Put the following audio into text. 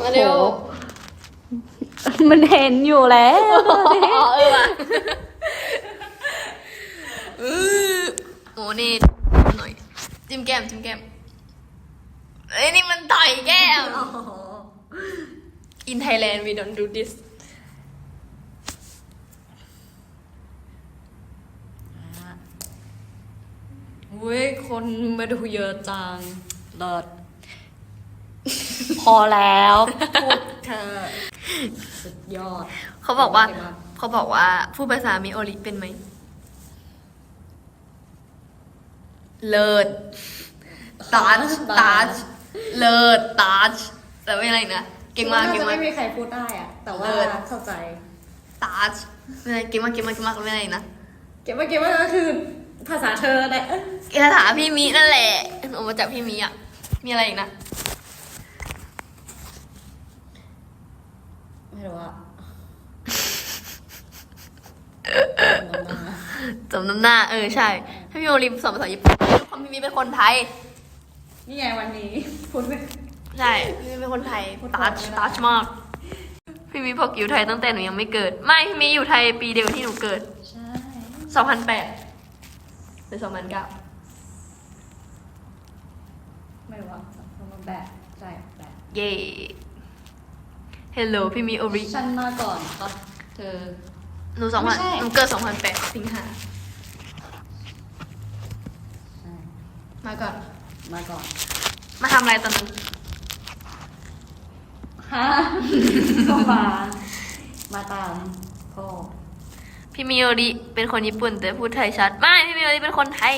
มาเร็ว มันเห็นอยู่แล้วอ๋อเออว่ะอื้อโอ้นี่หน่อย จิ้มแก้มจิ้มแก้มเอ้ยนี่มันต่อยแก้ม In Thailand we don't do this เว้ยคนมาดูเยอะจังเลิศ พอแล้วพูดเธอสุดยอด เขาบอกว่าเก่งมากเขาบอกว่าพูดภาษามิโอริเป็นไหม เลิศตัชตัชเลิศตัชแต่ไม่อะไรอีกนะ เก่งมากน่เก่งจะมาก ไม่มีใครพูดได้อะแต่ว่าเลิศเข้าใจตัชไม่อะไรเก่งมากเก่งมากเก่งมากไม่อะไรอีกนะ เก็บไว้เก็บไว้ก็คือภาษาเธอแหละคาถาพี่มินั่นแหละเอามาจากพี่มิอะ มีอะไรอีกนะ ไม่รู้อะสมน้ำหน้า เออใช่พี่มิโอริสอนภาษาญี่ปุ่นทุกคนพี่มิเป็นคนไทย นี่ไงวันนี้พูดไม่ใช่พี่มิเป็นคนไทยพูดตัชไม่ได้ตัชมาก พี่มิบอกอยู่ไทยตั้งแต่หนูยังไม่เกิด ไม่พี่มิอยู่ไทยปีเดียวที่หนูเกิด ใช่สองพันแปดหรือสองพันเก้าไม่รู้อะมันแบบใช่แบบเย่ เฮลโลพี่มิโอริฉันมาก่อนครับ เธอ หนูสองพันไม่ใช่ หนูเกิดสองพันแปดสิงหาใช่มาก่อน มาก่อนมาทำอะไรตอนนั้น ฮะก็มา มาตามพ่อพี่มิโอริเป็นคนญี่ปุ่นแต่พูดไทยชัด ไม่ พี่มิโอริเป็นคนไทย